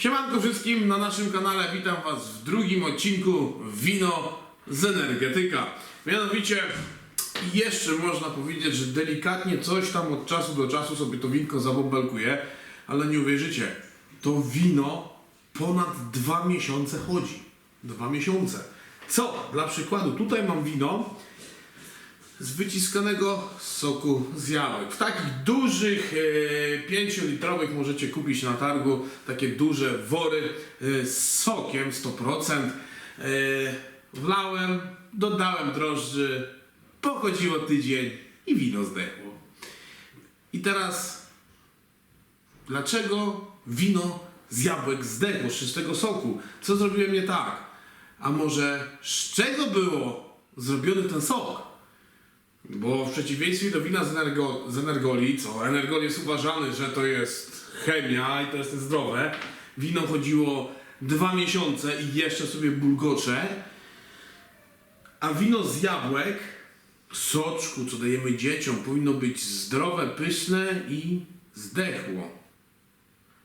Siemanko wszystkim na naszym kanale, witam Was w drugim odcinku Wino z Energetyka. Mianowicie jeszcze można powiedzieć, że delikatnie coś tam od czasu do czasu sobie to winko zabobelkuje, ale nie uwierzycie, to wino ponad dwa miesiące chodzi. Dwa miesiące. Co? Dla przykładu, tutaj mam wino z wyciskanego soku z jabłek. W takich dużych, e, 5-litrowych możecie kupić na targu takie duże wory e, z sokiem 100%. E, wlałem, dodałem drożdży, pochodziło tydzień i wino zdechło. I teraz, dlaczego wino z jabłek zdechło, z czystego soku? Co zrobiłem nie tak? A może z czego było zrobiony ten sok? Bo w przeciwieństwie do wina z, energo, z energoli, co energol jest uważany, że to jest chemia i to jest zdrowe, wino chodziło dwa miesiące i jeszcze sobie bulgocze, a wino z jabłek, soczku, co dajemy dzieciom, powinno być zdrowe, pyszne i zdechło.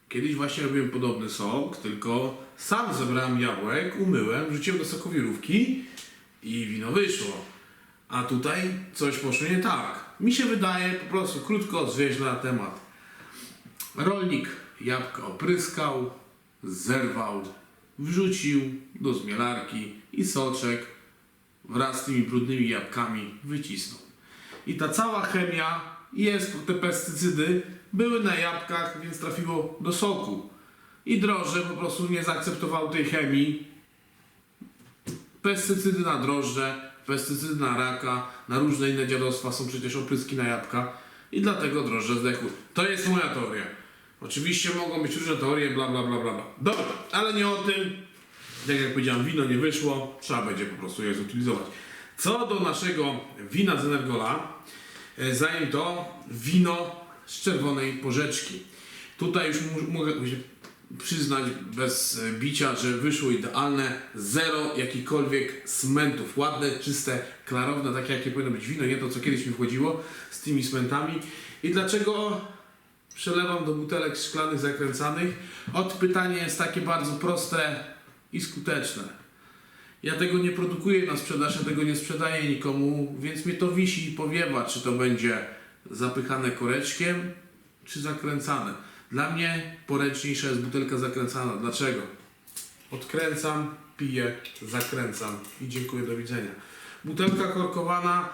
Kiedyś właśnie robiłem podobny sok, tylko sam zebrałem jabłek, umyłem, wrzuciłem do sokowirówki i wino wyszło. A tutaj coś poszło nie tak. Mi się wydaje, po prostu krótko, zwieźle na temat. Rolnik jabłka opryskał, zerwał, wrzucił do zmielarki i soczek wraz z tymi brudnymi jabłkami wycisnął. I ta cała chemia jest, te pestycydy były na jabłkach, więc trafiło do soku. I drożdże po prostu nie zaakceptowały tej chemii, Pestycydy na drożdże, pestycydy na raka, na różne inne dziadostwa są przecież opryski na jabłka i dlatego drożdże zdechły. To jest moja teoria. Oczywiście mogą być różne teorie, bla bla bla bla. Dobra, ale nie o tym. Tak jak powiedziałem, wino nie wyszło, trzeba będzie po prostu je zutylizować. Co do naszego wina z Energola, e, zanim to wino z czerwonej porzeczki. Tutaj już mogę przyznać bez e, bicia, że wyszło idealne, zero jakichkolwiek smentów, ładne, czyste, klarowne, takie jakie powinno być wino, nie to co kiedyś mi wchodziło z tymi smentami. I dlaczego przelewam do butelek szklanych zakręcanych? Od pytanie jest takie bardzo proste i skuteczne. Ja tego nie produkuję na sprzedaż, ja tego nie sprzedaję nikomu, więc mnie to wisi i powiewa, czy to będzie zapychane koreczkiem, czy zakręcane. Dla mnie poręczniejsza jest butelka zakręcana. Dlaczego? Odkręcam, piję, zakręcam i dziękuję, do widzenia. Butelka korkowana,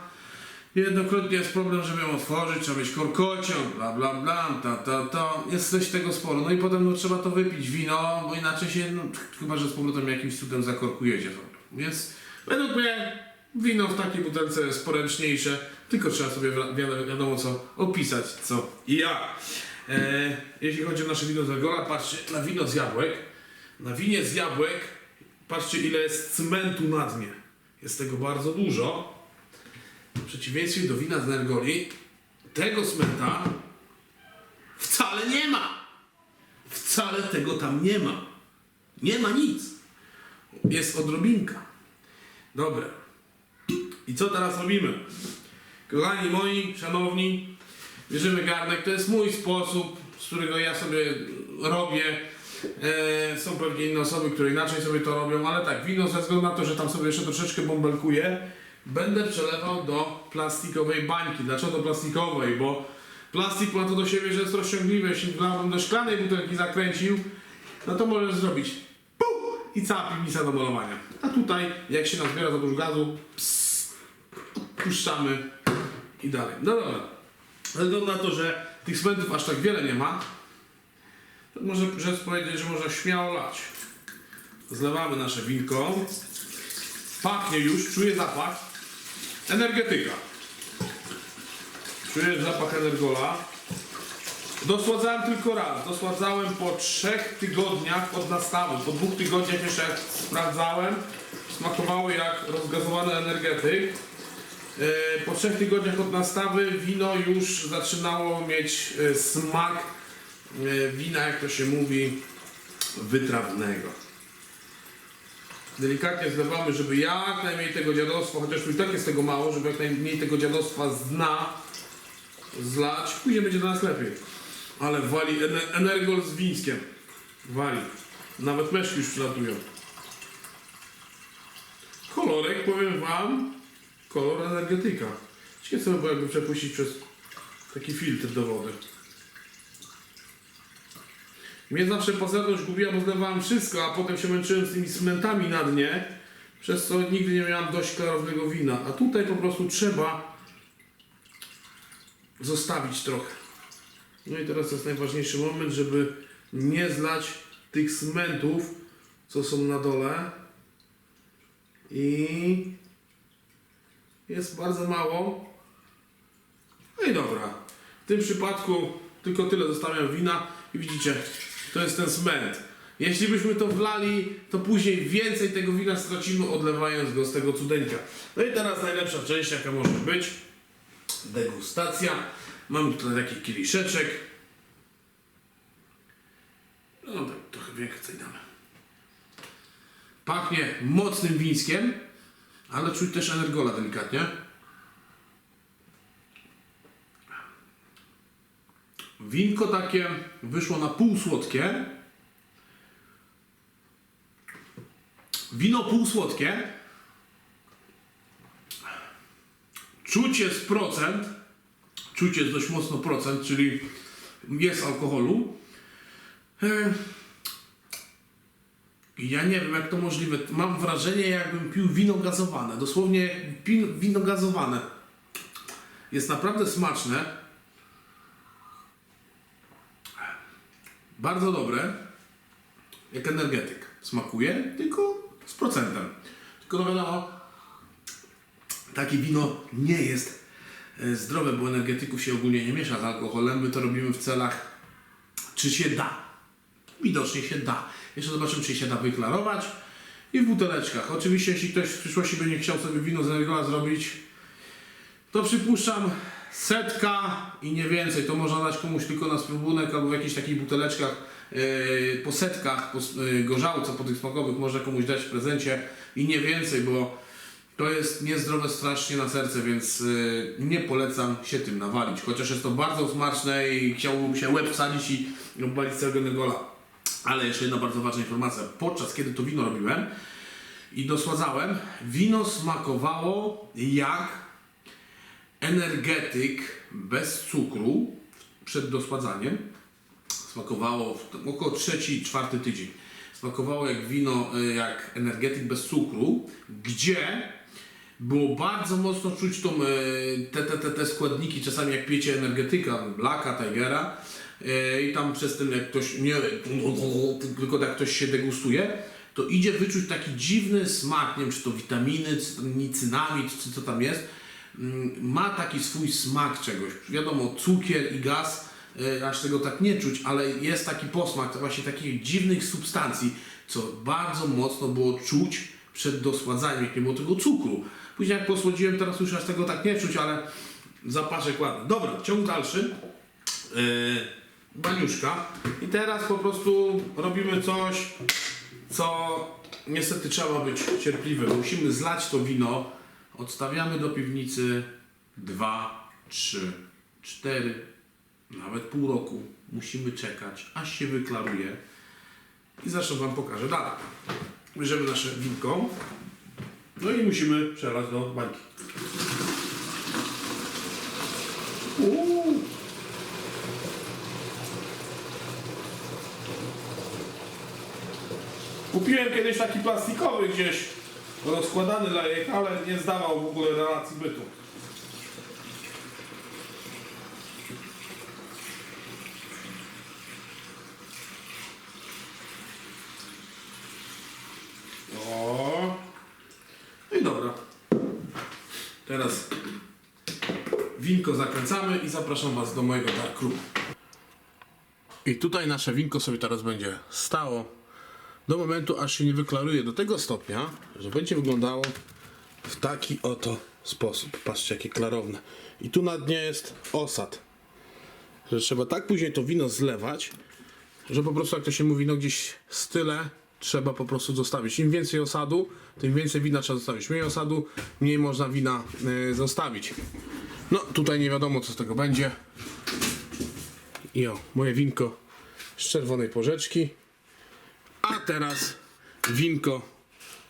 jednokrotnie jest problem, żeby ją otworzyć, trzeba mieć korkociąg, bla bla bla, ta ta ta. Jest coś tego sporo. No i potem no, trzeba to wypić, wino, bo inaczej się, no, chyba że z powrotem jakimś cudem zakorkujecie to. Więc według mnie wino w takiej butelce jest poręczniejsze, tylko trzeba sobie wi- wi- wiadomo co opisać, co i jak. E, jeśli chodzi o nasze wino z Algola, patrzcie na wino z jabłek. Na winie z jabłek, patrzcie ile jest cementu na dnie. Jest tego bardzo dużo. W przeciwieństwie do wina z Nergoli, tego cmenta wcale nie ma. Wcale tego tam nie ma. Nie ma nic. Jest odrobinka. Dobra. I co teraz robimy? Kochani moi, szanowni, bierzemy garnek. To jest mój sposób, z którego ja sobie robię. E, są pewnie inne osoby, które inaczej sobie to robią, ale tak, wino ze względu na to, że tam sobie jeszcze troszeczkę bąbelkuję, będę przelewał do plastikowej bańki. Dlaczego do plastikowej? Bo plastik ma to do siebie, że jest rozciągliwy. Jeśli wlałbym do szklanej butelki zakręcił, no to możesz zrobić puf, i cała piwnica do malowania. A tutaj, jak się nazbiera za dużo gazu, ps, puszczamy i dalej. No dobra. Ze względu na to, że tych cementów aż tak wiele nie ma, to może rzec powiedzieć, że można śmiało lać. Zlewamy nasze winko. Pachnie już, czuję zapach. Energetyka. Czuję zapach energola. Dosładzałem tylko raz. Dosładzałem po trzech tygodniach od nastawu. Po dwóch tygodniach jeszcze sprawdzałem. Smakowało jak rozgazowany energetyk. E, Po trzech tygodniach od nastawy wino już zaczynało mieć e, smak e, wina, jak to się mówi, wytrawnego. Delikatnie zlewamy, żeby jak najmniej tego dziadostwa, chociaż i tak jest tego mało, żeby jak najmniej tego dziadostwa z dna zlać. Później będzie do nas lepiej. Ale wali ener- energol z wińskiem. Wali. Nawet meszki już przylatują. Kolorek, powiem wam, kolor energetyka. Ciekawe co by jakby przepuścić przez taki filtr do wody. Mnie zawsze pozorność gubiła, bo zlewałem wszystko, a potem się męczyłem z tymi cementami na dnie, przez co nigdy nie miałem dość klarownego wina. A tutaj po prostu trzeba zostawić trochę. No i teraz jest najważniejszy moment, żeby nie zlać tych cementów, co są na dole. I jest bardzo mało. No i dobra. W tym przypadku tylko tyle zostawiam wina i widzicie, to jest ten cement. Jeśli byśmy to wlali, to później więcej tego wina stracimy odlewając go z tego cudeńka. No i teraz najlepsza część jaka może być. Degustacja. Mamy tutaj taki kieliszeczek. No tak, trochę więcej damy. Pachnie mocnym wińskiem, ale czuć też energola delikatnie. Winko takie wyszło na pół słodkie. Wino półsłodkie. Czuć jest procent. Czuć jest dość mocno procent, czyli jest alkoholu. E, Ja nie wiem, jak to możliwe. Mam wrażenie, jakbym pił wino gazowane. Dosłownie wino gazowane. Jest naprawdę smaczne. Bardzo dobre. Jak energetyk. Smakuje, tylko z procentem. Tylko no wiadomo, takie wino nie jest e, zdrowe, bo energetyków się ogólnie nie miesza z alkoholem. My to robimy w celach, czy się da. Widocznie się da. Jeszcze zobaczymy, czy się da wyklarować. I w buteleczkach. Oczywiście, jeśli ktoś w przyszłości będzie chciał sobie wino z energola zrobić, to przypuszczam setka i nie więcej. To można dać komuś tylko na spróbunek albo w jakichś takich buteleczkach yy, po setkach, po yy, gorzałce, po tych smakowych można komuś dać w prezencie i nie więcej, bo to jest niezdrowe strasznie na serce, więc yy, nie polecam się tym nawalić. Chociaż jest to bardzo smaczne i chciałbym się łeb wsadzić i obalić całego negola. Ale jeszcze jedna bardzo ważna informacja. Podczas kiedy to wino robiłem i dosładzałem, wino smakowało jak energetyk bez cukru przed dosładzaniem. Smakowało około trzeci, czwarty tydzień. Smakowało jak wino, y, jak energetyk bez cukru, gdzie było bardzo mocno czuć tą, y, te, te, te, te składniki, czasami jak piecie energetyka, Blacka, Tigera i tam przez ten jak ktoś, nie, tylko jak ktoś się degustuje, to idzie wyczuć taki dziwny smak, nie wiem czy to witaminy, czy cynamid, czy co tam jest, Mm, ma taki swój smak czegoś. Wiadomo, cukier i gaz, y, aż tego tak nie czuć, ale jest taki posmak to właśnie takich dziwnych substancji, co bardzo mocno było czuć przed dosładzaniem, jak nie było tego cukru. Później jak posłodziłem, teraz już aż tego tak nie czuć, ale zapaszek ładny. Dobra, ciąg dalszy. Yy, baniuszka. I teraz po prostu robimy coś, co niestety trzeba być cierpliwym. Musimy zlać to wino, odstawiamy do piwnicy 2, 3, 4, nawet pół roku. Musimy czekać, aż się wyklaruje. I zresztą Wam pokażę dalej. Bierzemy nasze winko. No i musimy przelać do bańki. Uuu. Kupiłem kiedyś taki plastikowy gdzieś rozkładany lejek, ale nie zdawał w ogóle relacji bytu. O. No i dobra. Teraz winko zakręcamy i zapraszam Was do mojego dark roomu. I tutaj nasze winko sobie teraz będzie stało do momentu, aż się nie wyklaruje do tego stopnia, że będzie wyglądało w taki oto sposób. Patrzcie, jakie klarowne. I tu na dnie jest osad. Że trzeba tak później to wino zlewać, że po prostu, jak to się mówi, no gdzieś style trzeba po prostu zostawić. Im więcej osadu, tym więcej wina trzeba zostawić. Mniej osadu, mniej można wina y, zostawić. No, tutaj nie wiadomo, co z tego będzie. I o, moje winko z czerwonej porzeczki. A teraz winko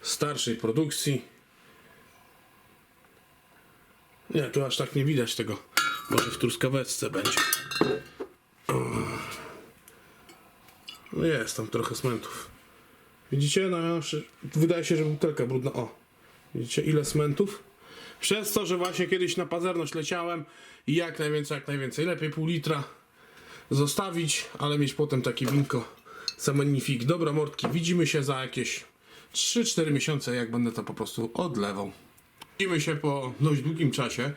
starszej produkcji. Nie, tu aż tak nie widać tego. Może w truskaweczce będzie. No jest tam trochę smentów. Widzicie? No, wydaje się, że butelka brudna. O, widzicie ile smentów? Przez to, że właśnie kiedyś na pazerność leciałem i jak najwięcej, jak najwięcej. Lepiej pół litra zostawić, ale mieć potem takie winko Semennifik. Dobra mordki, widzimy się za jakieś 3-4 miesiące, jak będę to po prostu odlewał. Widzimy się po dość długim czasie.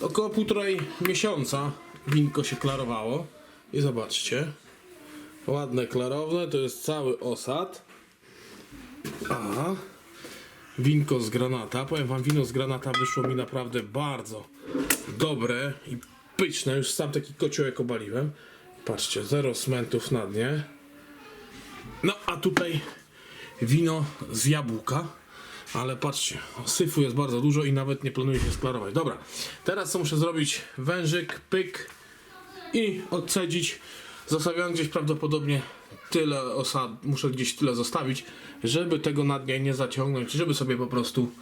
Około półtorej miesiąca winko się klarowało. I zobaczcie. Ładne, klarowne, to jest cały osad. A winko z granata. Powiem wam, wino z granata wyszło mi naprawdę bardzo dobre i pyszne. Już sam taki kociołek obaliłem. Patrzcie, zero smentów na dnie. No, a tutaj wino z jabłka. Ale patrzcie, syfu jest bardzo dużo i nawet nie planuję się sklarować. Dobra, teraz muszę zrobić? Wężyk, pyk i odcedzić. Zostawiam gdzieś prawdopodobnie tyle osad, muszę gdzieś tyle zostawić, żeby tego na dnie nie zaciągnąć, żeby sobie po prostu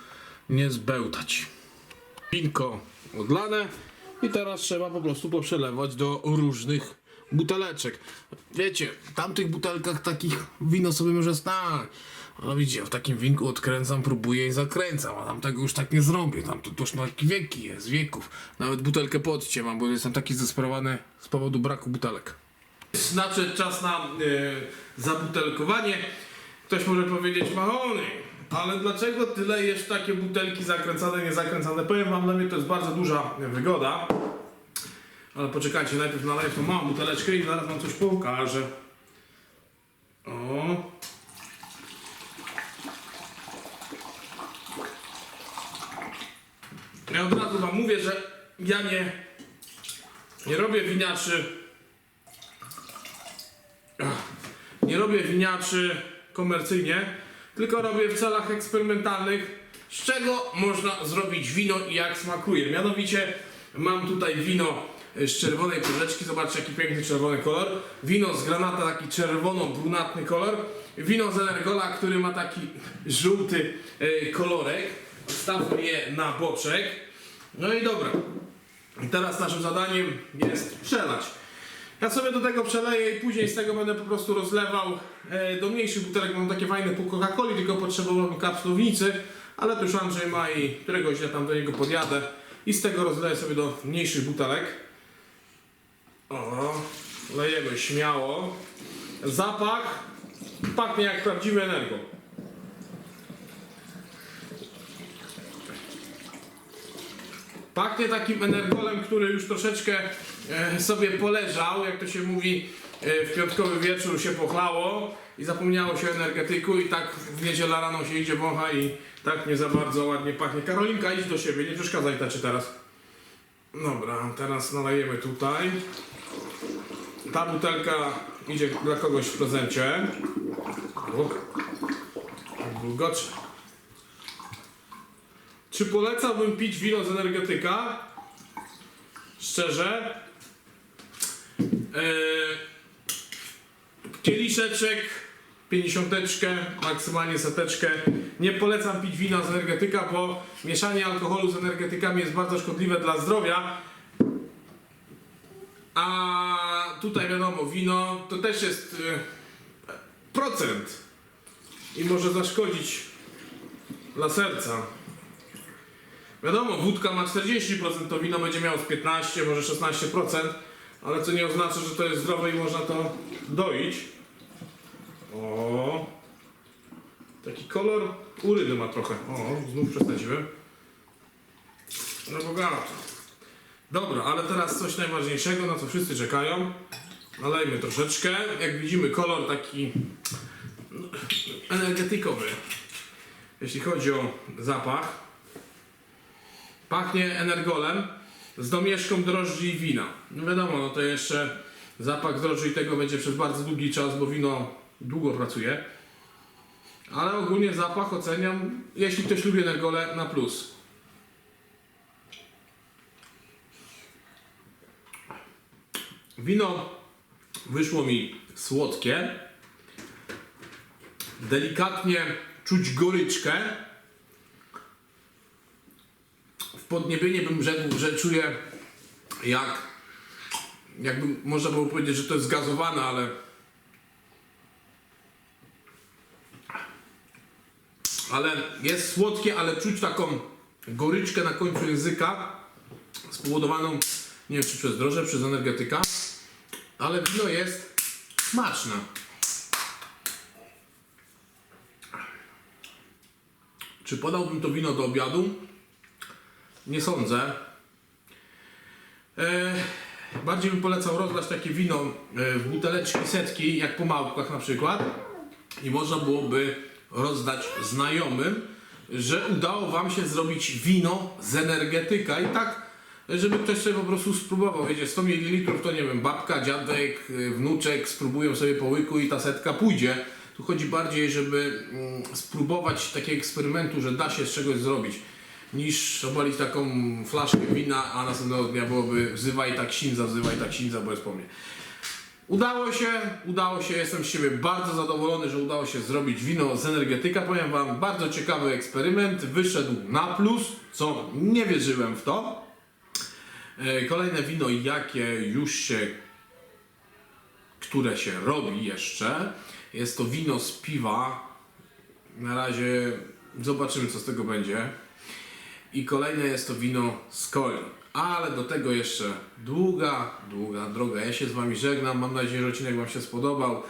nie zbełtać. Winko odlane i teraz trzeba po prostu poprzelewać do różnych buteleczek. Wiecie, w tamtych butelkach takich wino sobie może stać. Ale widzicie, w takim winku odkręcam, próbuję i zakręcam, a tam tego już tak nie zrobię. Tam to już na wieki jest, wieków. Nawet butelkę podcie mam, bo jestem taki zdesperowany z powodu braku butelek. Znaczy czas na e, zabutelkowanie. Ktoś może powiedzieć, Mahony, ale dlaczego ty lejesz takie butelki zakręcane, niezakręcane? Powiem wam, dla mnie to jest bardzo duża wygoda. Ale poczekajcie, najpierw naleję tą małą buteleczkę i zaraz wam coś pokażę. O. Ja od razu wam mówię, że ja nie, nie robię winiaczy nie robię winiaczy komercyjnie, tylko robię w celach eksperymentalnych, z czego można zrobić wino i jak smakuje. Mianowicie mam tutaj wino z czerwonej porzeczki, zobaczcie jaki piękny czerwony kolor. Wino z granata, taki czerwono-brunatny kolor. Wino z energola, który ma taki żółty e, kolorek. Stawiam je na boczek. No i dobra. I teraz naszym zadaniem jest przelać. Ja sobie do tego przeleję i później z tego będę po prostu rozlewał e, do mniejszych butelek. Mam takie fajne pół Coca-Coli, tylko potrzebowałem kapslownicy, ale to już Andrzej ma i któregoś ja tam do niego podjadę i z tego rozleję sobie do mniejszych butelek. O, lejemy śmiało. Zapach pachnie jak prawdziwy energo. Pachnie takim energolem, który już troszeczkę e, sobie poleżał, jak to się mówi, e, w piątkowy wieczór się pochlało i zapomniało się energetyku i tak w niedzielę rano się idzie wącha i tak nie za bardzo ładnie pachnie. Karolinka, idź do siebie, nie przeszkadzaj tacie teraz. Dobra, teraz nalejemy tutaj. Ta butelka idzie dla kogoś w prezencie. O, bulgocze. Czy polecałbym pić wino z energetyka? Szczerze. Eee, kieliszeczek, pięćdziesiąteczkę, maksymalnie seteczkę. Nie polecam pić wina z energetyka, bo mieszanie alkoholu z energetykami jest bardzo szkodliwe dla zdrowia. A tutaj wiadomo, wino to też jest e, procent i może zaszkodzić dla serca. Wiadomo, wódka ma 40%, to wino będzie miało z 15, może 16%, ale co nie oznacza, że to jest zdrowe i można to doić. O, taki kolor uryny ma trochę. O, znów przesadziłem. No bogato. Dobra, ale teraz coś najważniejszego, na co wszyscy czekają. Nalejmy troszeczkę. Jak widzimy, kolor taki no, energetykowy. Jeśli chodzi o zapach. Pachnie energolem z domieszką drożdży i wina. No wiadomo, no to jeszcze zapach drożdży i tego będzie przez bardzo długi czas, bo wino długo pracuje. Ale ogólnie zapach oceniam, jeśli ktoś lubi energole, na plus. Wino wyszło mi słodkie. delikatnie czuć goryczkę. W podniebienie bym rzekł, że czuję jak jakby można było powiedzieć, że to jest gazowane, ale ale jest słodkie, ale czuć taką goryczkę na końcu języka spowodowaną, nie wiem czy przez drożdże, przez energetyka, ale wino jest smaczne. Czy podałbym to wino do obiadu? Nie sądzę. E, bardziej bym polecał rozlać takie wino e, w buteleczki setki, jak po małpkach na przykład. I można byłoby rozdać znajomym, że udało Wam się zrobić wino z energetyka. I tak, żeby ktoś sobie po prostu spróbował. Wiecie, 100 ml to nie wiem, babka, dziadek, y, wnuczek spróbują sobie po łyku i ta setka pójdzie. Tu chodzi bardziej, żeby mm, spróbować takiego eksperymentu, że da się z czegoś zrobić, niż obalić taką flaszkę wina, a następnego dnia byłoby wzywaj tak sinza, wzywaj tak sinza, bo jest po mnie. Udało się, udało się, jestem z siebie bardzo zadowolony, że udało się zrobić wino z energetyka. Powiem Wam, bardzo ciekawy eksperyment, wyszedł na plus, co nie wierzyłem w to. E, Kolejne wino, jakie już się, które się robi jeszcze, jest to wino z piwa. Na razie zobaczymy, co z tego będzie. I kolejne jest to wino z coli. Ale do tego jeszcze długa, długa droga. Ja się z Wami żegnam. Mam nadzieję, że odcinek Wam się spodobał.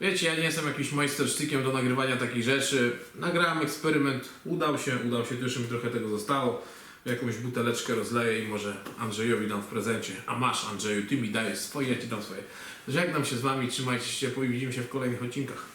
Wiecie, ja nie jestem jakimś majstersztykiem do nagrywania takich rzeczy. Nagrałem eksperyment, udał się, udał się, tu jeszcze mi trochę tego zostało. Jakąś buteleczkę rozleję i może Andrzejowi dam w prezencie. A masz Andrzeju, Ty mi dajesz swoje, ja Ci dam swoje. Żegnam się z Wami, trzymajcie się ciepło i widzimy się w kolejnych odcinkach.